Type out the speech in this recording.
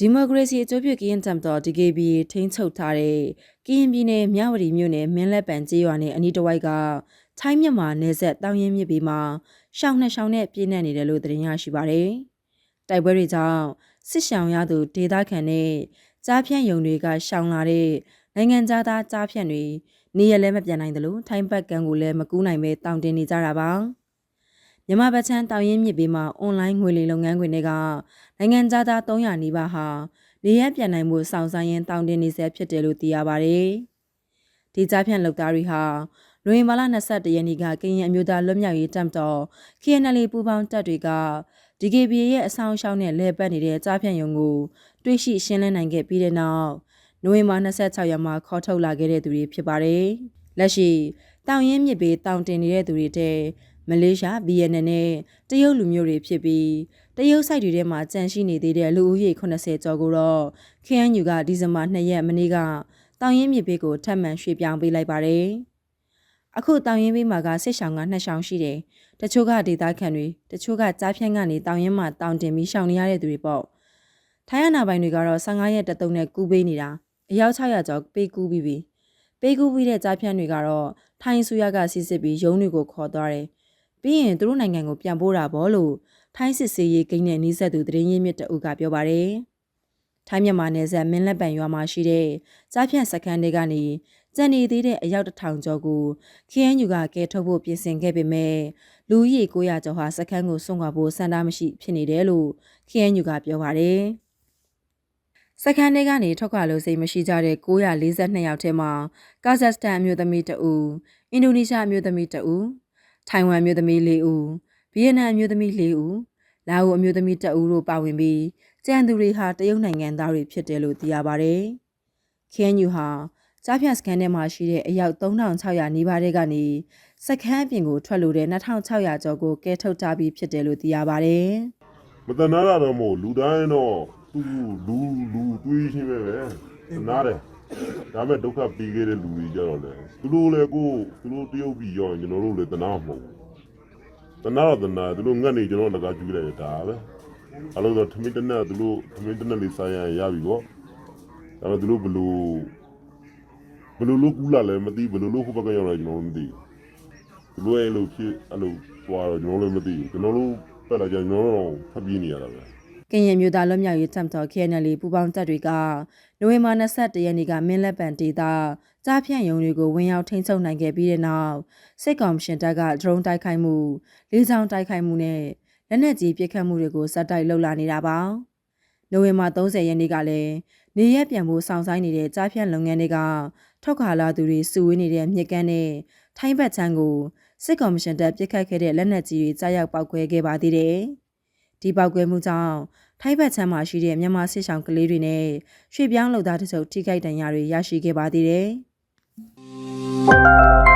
ဒီမိုကရေစီအကျိုးပြုကရင်တမ်တော် DKB ထိန်းချုပ်ထားတဲ့ကရင်ပြည်နယ်မြဝတီမြို့နယ်မင်းလက်ပံကျေးရွာနဲ့အနီးတစ်ဝိုက်ကထိုင်းမြန်မာနယ်စပ်တောင်ရင်မြစ်ပေမှာရှောင်းနှစ်ရှောင်းနဲ့ပြည့်နှက်နေတယ်လို့သတင်းရရှိပါရယ်။တိုက်ပွဲတွေကြောင့်စစ်ရှောင်ရသူဒေသခံနဲ့ကြားဖြန့်ယုံတွေကရှောင်လာတဲ့နိုင်ငံသားကြားဖြန့်တွေနေရလဲမပြန်နိုင်တယ်လို့ထိုင်းဘက်ကံကိုလည်းမကူးနိုင်ပဲတောင်းတင်နေကြတာပါ။ မြန်မာဗချမ်းတောင်ရင်မြစ်ဘေးမှာအွန်လိုင်းငွေလိမ်လုပ်ငန်းခွင်တွေကနိုင်ငံသား300နီးပါးဟာနေရပြန်နိုင်မှုစောင့်ဆိုင်ရင်တောင်းတင်နေဆဲဖြစ်တယ်လို့သိရပါတယ်။ဒီကြားဖြန့်လုပ်သားတွေဟာနိုဝင်ဘာလ22ရက်နေ့ကကရင်အမျိုးသားလွတ်မြောက်ရေးတပ်တော် KNL ပူးပေါင်းတပ်တွေက DKBA ရဲ့အဆောင်ရှောင်းနဲ့လဲပတ်နေတဲ့ကြားဖြန့်ရုံကိုတွေ့ရှိရှင်းလင်းနိုင်ခဲ့ပြီးတဲ့နောက်နိုဝင်ဘာ26ရက်မှာခေါ်ထုတ်လာခဲ့တဲ့သူတွေဖြစ်ပါတယ်။လက်ရှိတောင်ရင်မြစ်ဘေးတောင်တင်နေတဲ့သူတွေတဲ့ မလေးရှား BNN နဲ့တရုတ်လူမျိုးတွေဖြစ်ပြီးတရုတ်စိုက်တွေထဲမှာကြန့်ရှိနေသေးတဲ့လူဦးရေ80ကျော်ကိုတော့ KNU ကဒီဇင်ဘာ2ရက်မနေ့ကတောင်ရင်မြစ်ဘေးကိုထပ်မံရွှေ့ပြောင်းပေးလိုက်ပါတယ်။အခုတောင်ရင်ဘေးမှာကစစ်ဆောင်ကနှစ်ဆောင်ရှိတယ်။တချို့ကဒေသခံတွေတချို့ကကြားဖြန့်ကနေတောင်ရင်မှာတောင်တင်ပြီးရှောင်နေရတဲ့သူတွေပေါ့။ထိုင်းအနာပိုင်တွေကတော့15ရက်တသုံးနဲ့ကူးပေးနေတာအယောက်600ကျော်ပေးကူးပြီးပြီ။ပေးကူးပြီးတဲ့ကြားဖြန့်တွေကတော့ထိုင်းဆူရကစစ်စစ်ပြီးရုံးတွေကိုခေါ်သွားတယ်။ ပြီးရင်သူတို့နိုင်ငံကိုပြန်ပို့တာပေါ့လို့ထိုင်းစစ်စေးရေးကိန်းနဲ့နှီးဆက်သူသတင်းရင်းမြစ်တအုပ်ကပြောပါတယ်။ထိုင်းမြန်မာနယ်စပ်မင်းလက်ပံရွာမှာရှိတဲ့ကြားဖြန့်စခန်းတွေကနေကြံနေသေးတဲ့အယောက်တစ်ထောင်ကျော်ကို KNU ကကဲထုတ်ဖို့ပြင်ဆင်ခဲ့ပေမဲ့လူကြီး900ကျော်ဟာစခန်းကိုစွန့်ခွာဖို့စံတာမရှိဖြစ်နေတယ်လို့ KNU ကပြောပါတယ်။စခန်းတွေကနေထွက်ခွာလို့စိတ်မရှိကြတဲ့942ယောက်ထဲမှာကာဇက်စတန်အမျိုးသမီးတဦးအင်ဒိုနီးရှားအမျိုးသမီးတဦး ထိုင်ဝမ်အမျိုးသမီး၄ဦးဗီယက်နမ်အမျိုးသမီး၄ဦးလာအိုအမျိုးသမီး၁ဦးတို့ပါဝင်ပြီးကြံသူတွေဟာတရုတ်နိုင်ငံသားတွေဖြစ်တယ်လို့သိရပါတယ်။ KNU ဟာကြားဖြတ်စခန်းထဲမှာရှိတဲ့အယောက်3600နီးပါးတဲ့ကနေစခန်းအပြင်ကိုထွက်လို့တဲ့2600ကျော်ကိုကဲထုတ်ထားပြီးဖြစ်တယ်လို့သိရပါတယ်။မတနာတာတော့မဟုတ်လူတိုင်းတော့သူလူလူတွေးချင်းပဲပဲတနာတယ် ဒါပေမဲ့ဒုက္ခပြီးခဲ့တဲ့လူတွေကြတော့လေသူတို့လည်းကိုသူတို့တရုတ်ပြည်ရောက်ရင်ကျွန်တော်တို့လည်းတနာမဟုတ်ဘူးတနာတော့တနာသူတို့ငတ်နေကျွန်တော်လကားကျူးလိုက်တာပဲအဲ့လိုတော့ထမင်းတနက်သူတို့ထမင်းတနက်လေးစားရရပြီပေါ့ဒါပေမဲ့သူတို့ဘလို့ဘလို့လို့ကူလာလဲမသိဘလို့လို့ခုဘက်ကရောက်လာကျွန်တော်မသိဘူးသူတို့အဲ့လိုဖြစ်အဲ့လိုသွားတော့ကျွန်တော်လည်းမသိဘူးကျွန်တော်တို့ပက်လာကြကျွန်တော်တို့ဖပ်ပြီးနေရတာပဲ ကင်ရမျိုးသားလွတ်မြောက်ရေးတပ်တော် KNL ပူးပေါင်းတပ်တွေကနိုဝင်ဘာ22ရက်နေ့ကမင်းလက်ပံဒေသကြားဖြန့်ရုံတွေကိုဝင်ရောက်ထိန်းချုပ်နိုင်ခဲ့ပြီးတဲ့နောက်စစ်ကောင်ရှင်တပ်ကဒရုန်းတိုက်ခိုက်မှုလေကြောင်းတိုက်ခိုက်မှုနဲ့လက်နက်ကြီးပစ်ခတ်မှုတွေကိုစတိုက်လှုပ်လာနေတာပါနိုဝင်ဘာ30ရက်နေ့ကလည်းနေရက်ပြန်ဖို့စောင့်ဆိုင်နေတဲ့ကြားဖြန့်လုပ်ငန်းတွေကထောက်ခါလာသူတွေစုဝေးနေတဲ့မြစ်ကမ်းနဲ့ထိုင်းဘက်ချမ်းကိုစစ်ကောင်ရှင်တပ်ပစ်ခတ်ခဲ့တဲ့လက်နက်ကြီးတွေကြားရောက်ပောက်ကွဲခဲ့ပါသေးတယ် ဒီပောက်ကွဲမှုကြောင့်ထိုင်းဘက်ချမ်းမှာရှိတဲ့မြန်မာစစ်ဆောင်ကလေးတွေနဲ့ရွှေပြောင်းလုပ်သားတချို့ထိခိုက်ဒဏ်ရာတွေရရှိခဲ့ပါသေးတယ်။